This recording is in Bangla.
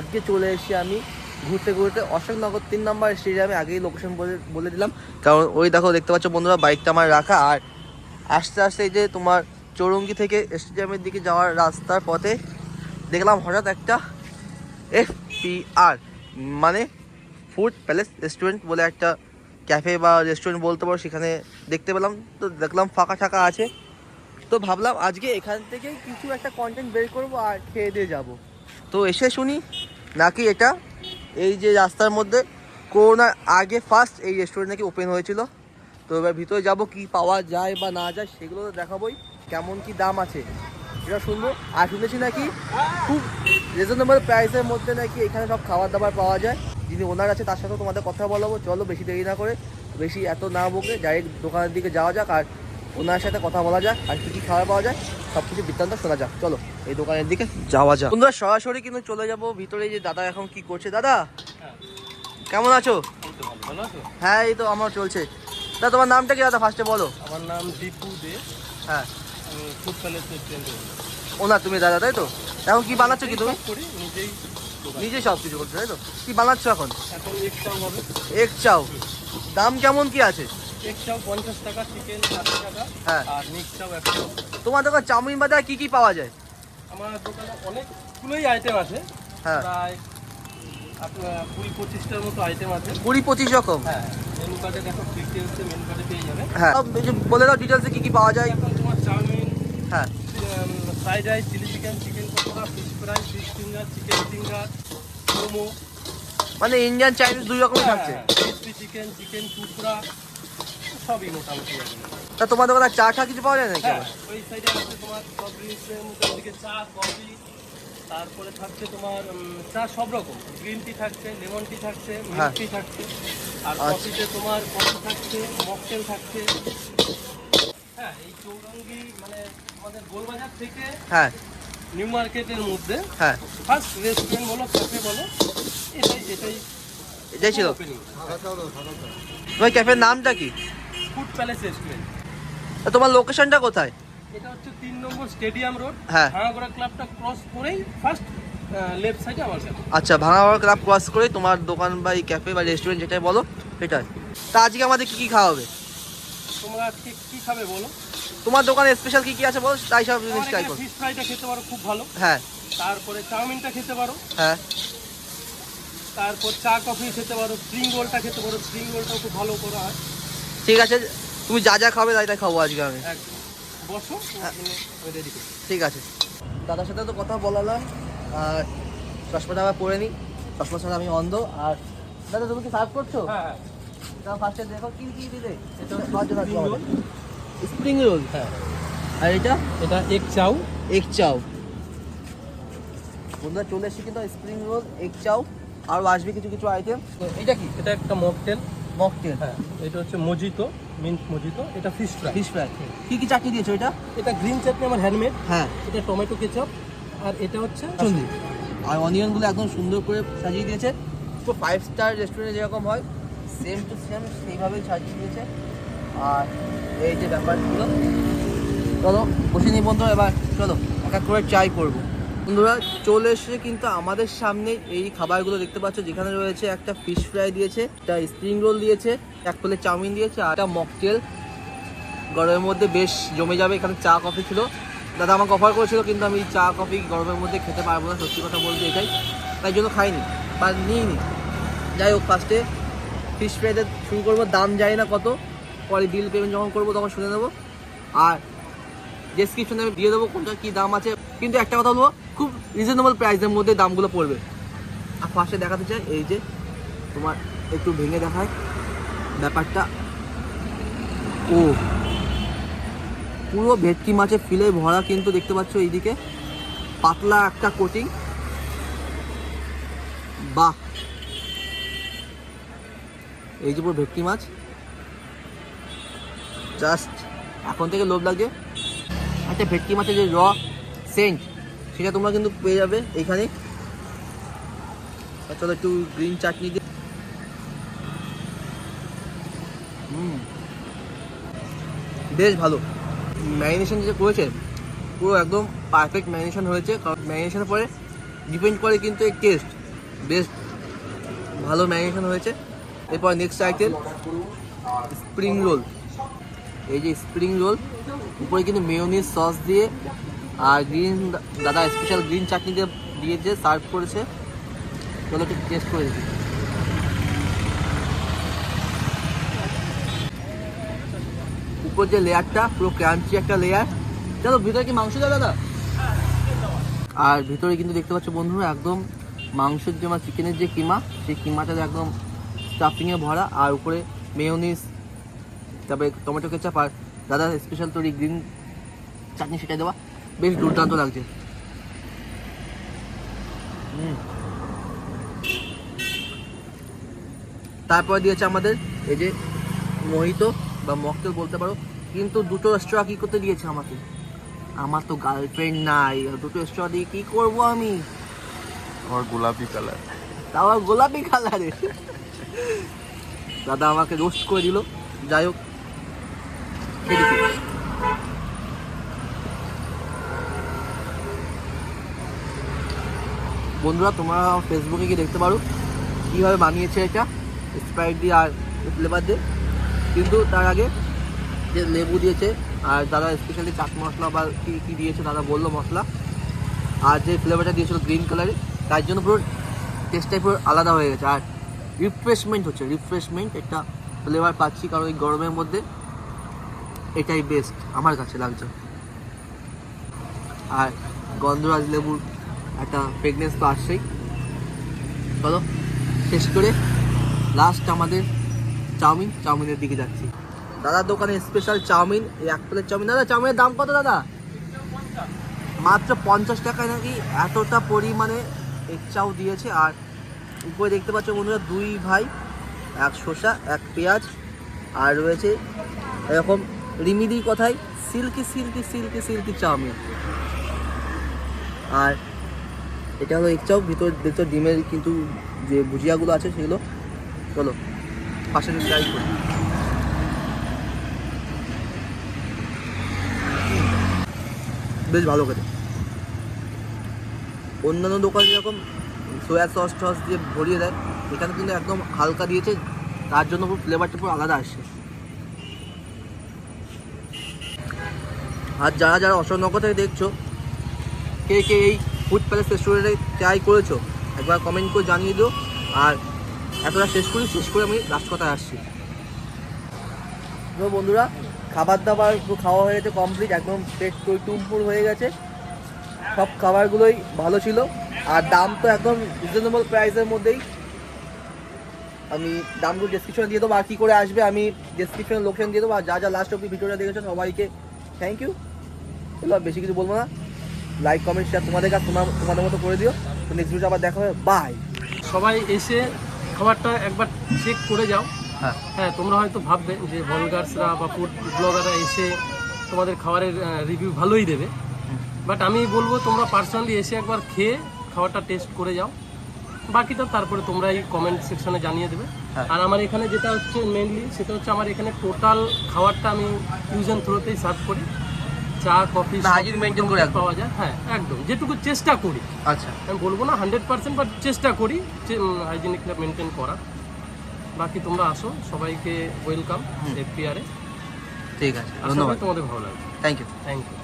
আজকে চলে এসেছি আমি ঘুরতে ঘুরতে অশোকনগর তিন নম্বর স্টেডিয়ামে আগেই লোকেশন বলে বলে দিলাম। কারণ ওই দেখো, দেখতে পাচ্ছ বন্ধুরা বাইকটা আমার রাখা। আর আস্তে আস্তে যে তোমার চৌরঙ্গি থেকে স্টেডিয়ামের দিকে যাওয়ার রাস্তার পথে দেখলাম হঠাৎ একটা এফ আর মানে ফুড প্যালেস রেস্টুরেন্ট বলে একটা ক্যাফে বা রেস্টুরেন্ট বলতে পারো, সেখানে দেখতে পেলাম। তো দেখলাম ফাঁকা টাকা আছে। তো ভাবলাম আজকে এখান থেকে কিছু একটা কন্টেন্ট বের করব আর খেয়ে দিয়ে যাব। তো এসে শুনি নাকি এটা? এই যে রাস্তার মধ্যে করোনার আগে ফার্স্ট এই রেস্টুরেন্ট নাকি ওপেন হয়েছিল। তো এবার ভিতরে যাব, কি পাওয়া যায় বা না যায় সেগুলো তো দেখাবোই, কেমন কি দাম আছে। এটা শুনব। আর শুনেছি নাকি খুব রিজনেবল প্রাইসের মধ্যে নাকি এখানে সব খাবার দাবার পাওয়া যায়। যিনি ওনার আছে, তার সাথেও তোমাদের কথা বলাবো। চলো বেশি দেরি না করে, বেশি এত না বকে ডাইরেক্ট দোকানের দিকে যাওয়া যাক আর ওনার সাথে কথা বলা যাক, আর কী কী খাবার পাওয়া যায়। সব কিছু বৃত্তান্ত শোনা যাক। চলো এই দোকানের দিকে যাওয়া যাক। বন্ধুরা সরাসরি কিন্তু চলে যাব। ভিতরে যে দাদা এখন কি করছে? দাদা? কেমন আছো? হ্যাঁ এই তো আমার চলছে। দাদা তোমার নামটা কি দাদা? ফার্স্টে বলো। আমার নাম দীপু দে। হ্যাঁ। আমি ফুড প্যালেস রেস্টুরেন্টে তুমি দাদা তাই তো? এখন কি বানাচ্ছ কি তুমি? নিজেই। নিজে সব কিছু করছ তাই তো? কি বানাচ্ছ এখন? এখন এক চাও হবে। এক চাও। দাম কেমন কি আছে? পঞ্চাশ টাকা চিকেন ষাট টাকা হ্যাঁ। আর একশো। তোমার দোকান চাউমিন বাদে আর কি কি পাওয়া যায়? আমার দোকানে অনেকগুলোই আইটেম আছে। হ্যাঁ। প্রায় আপনার কুড়ি পঁচিশটার মতো আইটেম আছে। কুড়ি পঁচিশ রকম? হ্যাঁ মেনু কার্ডে দেখো ডিটেলসে মেনু কার্ডে পেয়ে যাবে। হ্যাঁ। বলে দাও ডিটেলসে কি কি পাওয়া যায়? তোমার চাউমিন হ্যাঁ। Fried rice chilli chicken chicken pakora fish fry fish finger chicken finger momo. মানে ইন্ডিয়ান চাইনিজ দুই রকম থাকছে। চিকেন চিকেন টুকরা সবই মোটামুটি তা তোমার দোকানে চা টা কিছু পাওয়া যায় নাকি? হ্যাঁ ওই সাইডে আছে তোমার সব ড্রিঙ্কসের মোটামুটি চা কফি তারপরে থাকছে তোমার চা সব রকম। গ্রিন টি থাকছে লেমন টি থাকছে মিল্ক হ্যাঁ। টি থাকছে আর আচ্ছা। কফিতে তোমার কফি থাকছে মকটেল থাকছে। হ্যাঁ এই চৌরঙ্গি মানে আমাদের গোলবাজার থেকে হ্যাঁ। নিউ মার্কেটের মধ্যে হ্যাঁ। ফার্স্ট রেস্টুরেন্ট বলো ক্যাফে বলো এটাই এটাই এটাই ছিল। ক্যাফের নামটা কি? Food palace restaurant. তোমার লোকেশনটা কোথায়? এটা হচ্ছে তিন নম্বর স্টেডিয়াম রোড। হ্যাঁ। ভাঙাগড়া ক্লাবটা ক্রস করেই ফার্স্ট লেফট সাইডে আমার আচ্ছা ভাঙাবার ক্লাব ক্রস করে তোমার দোকান বা ক্যাফে বা রেস্টুরেন্ট যেটাই বলো সেটাই। তা আজকে আমাদের কি কি খাওয়া হবে তোমরা আজকে কি খাবে বলো? তোমার দোকানে স্পেশাল কি কি আছে বলো তাই সব জিনিস ট্রাই করো। ফিশ ফ্রাইটা খেতে পারো খুব ভালো। হ্যাঁ। তারপরে চাউমিনটা খেতে পারো। হ্যাঁ। তারপর চা কফি খেতে পারো স্প্রিং রোলটা খেতে পারো স্প্রিং রোলটাও খুব ভালো করা হয়। ঠিক আছে তুমি যা যা খাবে তাই তাই খাব আজকে আমি। রেডি ঠিক আছে। দাদার সাথে তো কথা বলালাম আর চশমাটা আবার পরে নিই চশমার সাথে আমি অন্ধ আর দাদা তুমি কি সার্ভ করছ? হ্যাঁ হ্যাঁ। ফার্স্টে দেখো কি কি দিলে। Spring roll. হ্যাঁ। আর এটা? এটা এগ চাউ বন্ধুরা চলে এসেছি কিন্তু স্প্রিং রোল এগ চাও আরও আসবে কিছু কিছু আইটেম এটা কি? এটা একটা মকটেল মকটেল। হ্যাঁ এটা হচ্ছে মজিতো মিন্ট মজিতো এটা ফিশ ফ্রাই ফিশ ফ্রাই কি কি চাটনি দিয়েছ এটা? এটা গ্রিন চাটনি আমার হ্যান্ডমেড হ্যাঁ। এটা টমেটো কেচাপ আর এটা হচ্ছে চন্দি আর অনিয়নগুলো একদম সুন্দর করে সাজিয়ে দিয়েছে। তো ফাইভ স্টার রেস্টুরেন্টে যেরকম হয় সেম টু সেম সেইভাবেই সাজিয়ে দিয়েছে। আর এই যে ব্যাপারগুলো চলো বসে নিই বন্ধু এবার চলো এক এক করে চাই করব। বন্ধুরা, চলে এসে কিন্তু আমাদের সামনে এই খাবারগুলো দেখতে পাচ্ছ, যেখানে রয়েছে একটা ফিশ ফ্রাই দিয়েছে, একটা স্প্রিং রোল দিয়েছে, এক প্লেট চাউমিন দিয়েছে, আর একটা মকটেল গরমের মধ্যে বেশ জমে যাবে, এখানে চা কফি ছিল। দাদা আমাকে অফার করেছিল, কিন্তু আমি চা কফি গরমের মধ্যে খেতে পারব না, সত্যি কথা বলতে এটাই। তাই জন্য খাইনি, বা নিইনি। যাই হোক ফার্স্টে ফিশ ফ্রাইতে শুরু করব, দাম জানি না কত। পরে বিল পেমেন্ট যখন করব, তখন শুনে নেব। আর ডেসক্রিপশনে আমি দিয়ে দেবো কোনটা কী দাম আছে। কিন্তু একটা কথা বলব, খুব রিজনেবল প্রাইসের মধ্যে দামগুলো পড়বে। আর ফার্স্টে দেখাতে চাই, এই যে তোমার একটু ভেঙে দেখায় ব্যাপারটা। ও, পুরো ভেটকি মাছের ফিলে ভরা কিন্তু দেখতে পাচ্ছ এইদিকে। পাতলা একটা কোটিং বাহ! এই যে পুরো ভেটকি মাছ। জাস্ট এখন থেকে লোভ লাগে। একটা ভেটকি মাছের যে র সেন্ট, সেটা তোমরা কিন্তু পেয়ে যাবে এইখানে। চলো একটু গ্রিন চাটনি দিয়ে হুম। বেশ ভালো। ম্যারিনেশন যেটা করেছে, পুরো একদম পারফেক্ট ম্যারিনেশন হয়েছে, কারণ ম্যারিনেশনের পরে ডিপেন্ড করে কিন্তু এই টেস্ট বেশ ভালো ম্যারিনেশন হয়েছে। এরপর নেক্সট আইটেম স্প্রিং রোল এই যে স্প্রিং রোল উপরে কিন্তু মেয়োনিজ সস দিয়ে, আর গ্রিন দাদা স্পেশাল গ্রিন চাটনি দিয়ে দিয়েছে সার্ভ করেছে, চলো একটু টেস্ট করে দেখি। উপর যে লেয়ারটা পুরো ক্রাঞ্চি একটা লেয়ার চলো, ভিতরে কি মাংস দেয় দাদা? আর ভিতরে কিন্তু দেখতে পাচ্ছ বন্ধুরা, একদম মাংসের যে আমার চিকেনের যে কিমা, সেই কিমাটা একদম স্টাফিংয়ে ভরা, আর উপরে মেয়োনিজ তারপরে টমেটো কেচাপ আর দাদা স্পেশাল তৈরি গ্রিন চাটনি সেটা দেওয়া বেশ দুর্দান্ত লাগছে। তারপরে দিয়েছে আমাদের এই যে মোহিত বা মকটেল বলতে পারো। কিন্তু দুটো স্ট্রা কি করতে দিয়েছে আমাকে? আমার তো গার্লফ্রেন্ড নাই। দুটো স্ট্রা দিয়ে কি করব আমি? আমার গোলাপি কালার তাও গোলাপি কালারে দাদা আমাকে রোস্ট করে দিল। যাই হোক। বন্ধুরা, তোমরা ফেসবুকে গিয়ে দেখতে পারো কীভাবে বানিয়েছে এটা স্প্রাইট দিয়ে আর ফ্লেভার দিয়ে। কিন্তু তার আগে যে লেবু দিয়েছে আর দাদা স্পেশালি চাট মশলা বা কী কী দিয়েছে দাদা বলল মশলা। আর যে ফ্লেভারটা দিয়েছিল গ্রিন কালারে তার জন্য পুরো টেস্টটাই পুরো আলাদা হয়ে গেছে। আর রিফ্রেশমেন্ট হচ্ছে রিফ্রেশমেন্ট একটা ফ্লেভার পাচ্ছি কারণ এই গরমের মধ্যে। এটাই বেস্ট আমার কাছে লাগছে। আর গন্ধরাজ লেবুর একটা ফ্রেগনেন্স তো আসছেই। চলো, শেষ করে লাস্ট আমাদের চাউমিন, চাউমিনের দিকে যাচ্ছি। দাদার দোকানে স্পেশাল চাউমিন, এই এক প্লেট চাউমিন। দাদা, চাউমিনের দাম কত, দাদা? মাত্র পঞ্চাশ টাকায় নাকি এতটা পরিমাণে এক চাউ দিয়েছে। আর উপরে দেখতে পাচ্ছ বন্ধুরা, দুই ভাই, এক শসা, এক পেঁয়াজ, আর রয়েছে এরকম রিমিদি কথাই, silky silky silky silky chow mein. আর এটা হলো এক চাউ ভিতর ভিতর ডিমের কিন্তু যে ভুজিয়াগুলো আছে সেগুলো। চলো, পাশে ট্রাই করি। বেশ ভালো খেতে। অন্যান্য দোকানে যেরকম সোয়া সস টস দিয়ে ভরিয়ে দেয়, এখানে কিন্তু একদম হালকা দিয়েছে, তার জন্য পুরো ফ্লেভারটা পুরো আলাদা আসছে। আর যারা যারা অশোকনগর থেকে দেখছ, কে কে এই ফুড প্যালেস রেস্টুরেন্টে ট্রাই করেছ, একবার কমেন্ট করে জানিয়ে দিও। আর এতটা শেষ করি, শেষ করে আমি লাস্ট কথায় আসছি। তো বন্ধুরা খাবার দাবার খাওয়া হয়ে গেছে কমপ্লিট একদম পেট টুমপুর হয়ে গেছে। সব খাবারগুলোই ভালো ছিল। আর দাম তো একদম রিজনেবল প্রাইসের মধ্যেই। আমি দামগুলো ডেসক্রিপশনে দিয়ে দেবো, আর কী করে আসবে আমি ডেসক্রিপশনে লোকেশন দিয়ে দেবো। আর যা যা লাস্ট অব্দি ভিডিওটা দেখেছ সবাইকে থ্যাংক ইউ এগুলো বেশি কিছু বলব না। লাইক কমেন্ট শেয়ার তোমাদের কাছে তোমার তোমাদের মতো করে দিও। তো নেক্সট ভিডিও আবার দেখা হবে। বাই সবাই এসে খাবারটা একবার চেক করে যাও। হ্যাঁ। হ্যাঁ তোমরা হয়তো ভাববে যে ভলগার্সরা বা ফুড ব্লগাররা এসে তোমাদের খাবারের রিভিউ ভালোই দেবে। বাট আমি বলব তোমরা পার্সোনালি এসে একবার খেয়ে খাবারটা টেস্ট করে যাও। বাকিটা তারপরে তোমরা এই কমেন্ট সেকশনে জানিয়ে দেবে। হ্যাঁ। আর আমার এখানে যেটা হচ্ছে মেনলি সেটা হচ্ছে আমার এখানে টোটাল খাবারটা আমি ইউজ অ্যান্ড থ্রোতেই সার্ভ করি। চা কফি হাজির মেনটেন করে। পাওয়া যায়। হ্যাঁ একদম। যেটুকু চেষ্টা করি। আচ্ছা। আমি বলব না হান্ড্রেড পার্সেন্ট বাট চেষ্টা করি হাইজিনিকটা মেনটেন করা বাকি তোমরা আসো সবাইকে ওয়েলকাম এফপিআরে ঠিক আছে ধন্যবাদ। তোমাদের ভালো লাগবে। Thank you thank you